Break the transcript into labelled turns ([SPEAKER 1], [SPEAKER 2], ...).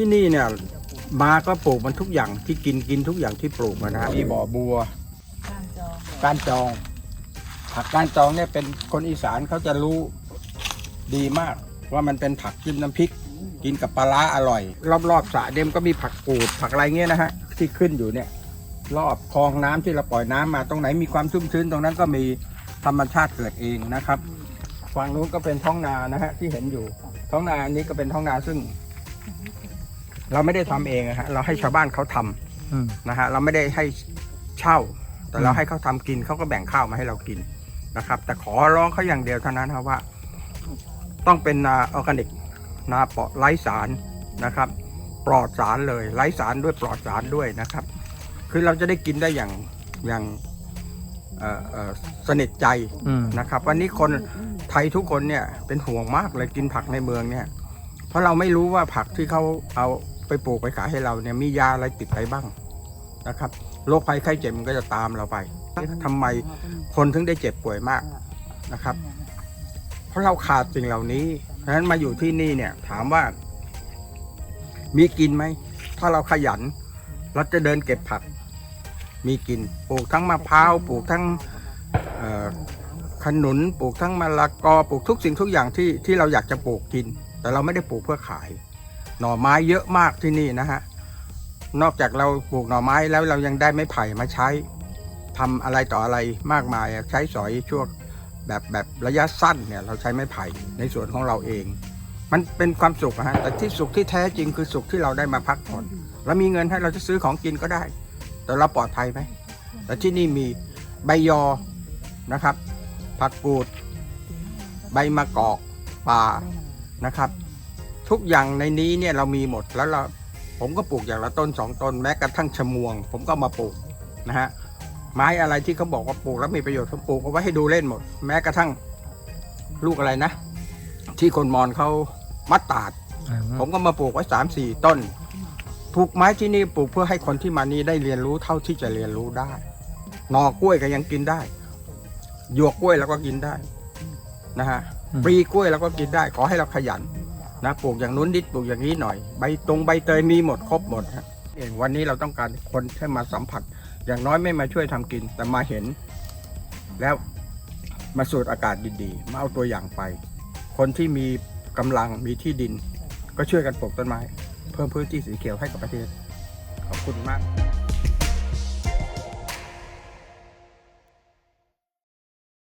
[SPEAKER 1] ที่นี่เนี่ยมาก็ปลูกมันทุกอย่างที่กินกินทุกอย่างที่ปลูกมานะฮะมีบ่อบัวการจองผักการจองเนี่ยเป็นคนอีสานเขาจะรู้ดีมาก ว่ามันเป็นผักจิ้มน้ำพริก กินกับปลาร้าอร่อย รอบๆสระเดมก็มีผักกูดผักอะไรเงี้ยนะฮะที่ขึ้นอยู่เนี่ย รอบคลองน้ำที่เราปล่อยน้ำมาตรงไหนมีความชุ่มชื้นตรงนั้นก็มีธรรมชาติเกิดเองนะครับฝั่งนู้นก็เป็นท้องนานะฮะที่เห็นอยู่ ท้องนาอันนี้ก็เป็นท้องนาซึ่ง เราไม่ได้ทำเองนะฮะเราให้ชาวบ้านเขาทำ
[SPEAKER 2] อืม
[SPEAKER 1] นะฮะเราไม่ได้ให้เช่า แต่เรา
[SPEAKER 2] อืม
[SPEAKER 1] ให้เขาทำกินเขาก็แบ่งข้าวมาให้เรากินนะครับ แต่ขอร้องเขาอย่างเดียวเท่านั้นครับว่า ต้องเป็นนาออร์แกนิกนาปลอดไร้สารนะครับ ปลอดสารเลยไร้สารด้วยปลอดสารด้วยนะครับ คือเราจะได้กินได้อย่างอย่างเอ่อเอ่อสนิทใจ
[SPEAKER 2] อืม
[SPEAKER 1] นะครับวันนี้คนไทยทุกคนเนี่ยเป็นห่วงมากเลยกินผักในเมืองเนี่ย เพราะเราไม่รู้ว่าผักที่เขาเอา ไปปลูกไปขายให้เราเนี่ยมียาอะไรติดไปบ้างนะครับโรคภัยไข้เจ็บมันก็จะตามเราไปทำไมคนถึงได้เจ็บป่วยมากนะครับ เพราะเราขาดสิ่งเหล่านี้เพราะฉะนั้นมาอยู่ที่นี่เนี่ย ถามว่า มีกินไหมถ้าเราขยัน เราจะเดินเก็บผัก มีกินปลูกทั้งมะพร้าวปลูกทั้งเอ่อขนุนปลูกทั้งมะละกอปลูกทุกสิ่งทุกอย่างที่ที่เราอยากจะปลูกกิน แต่เราไม่ได้ปลูกเพื่อขาย หน่อไม้เยอะมากที่นี่นะฮะ นอกจากเราปลูกหน่อไม้แล้วเรายังได้ไม้ไผ่มาใช้ทำอะไรต่ออะไรมากมายใช้สอยช่วงแบบแบบระยะสั้นเนี่ยเราใช้ไม้ไผ่ในสวนของเราเอง มันเป็นความสุขฮะแต่ที่สุขที่แท้จริงคือสุขที่เราได้มาพักผ่อนเรามีเงินให้เราจะซื้อของกินก็ได้ แต่เราปลอดภัยไหมแต่ที่นี่มีใบยอนะครับ ผักกูด ใบมะกอกป่านะครับ ทุกอย่างในนี้เนี่ยเรามีหมดแล้วเราผมก็ปลูกอย่างละต้นสองต้นแม้กระทั่งชะมวง ผมก็เอามาปลูกนะฮะไม้อะไรที่เขาบอกว่าปลูกแล้วมีประโยชน์ผมปลูกเอาไว้ให้ดูเล่นหมด แม้กระทั่งลูกอะไรนะ ที่คนมอญเขามัดตาด ผมก็มาปลูกไว้สามสี่ต้นปลูกไม้ที่นี่ปลูกเพื่อให้คนที่มานี่ได้เรียนรู้เท่าที่จะเรียนรู้ได้หน่อกล้วยก็ยังกินได้หยวกกล้วยแล้วก็กินได้นะฮะ
[SPEAKER 2] อืม
[SPEAKER 1] ปลีกล้วยแล้วก็กินได้ ขอให้เราขยัน นะปลูกอย่างนู้นนิดปลูกอย่างนี้หน่อย ใบตรงใบเตยมีหมดครบหมดฮะเองวันนี้เราต้องการคนให้มาสัมผัส อย่างน้อยไม่มาช่วยทำกิน แต่มาเห็น แล้วมาสูดอากาศดีๆ มาเอาตัวอย่างไป คนที่มีกำลังมีที่ดิน ก็ช่วยกันปลูกต้นไม้ เพิ่มพื้นที่สีเขียวให้กับประเทศ ขอบคุณมาก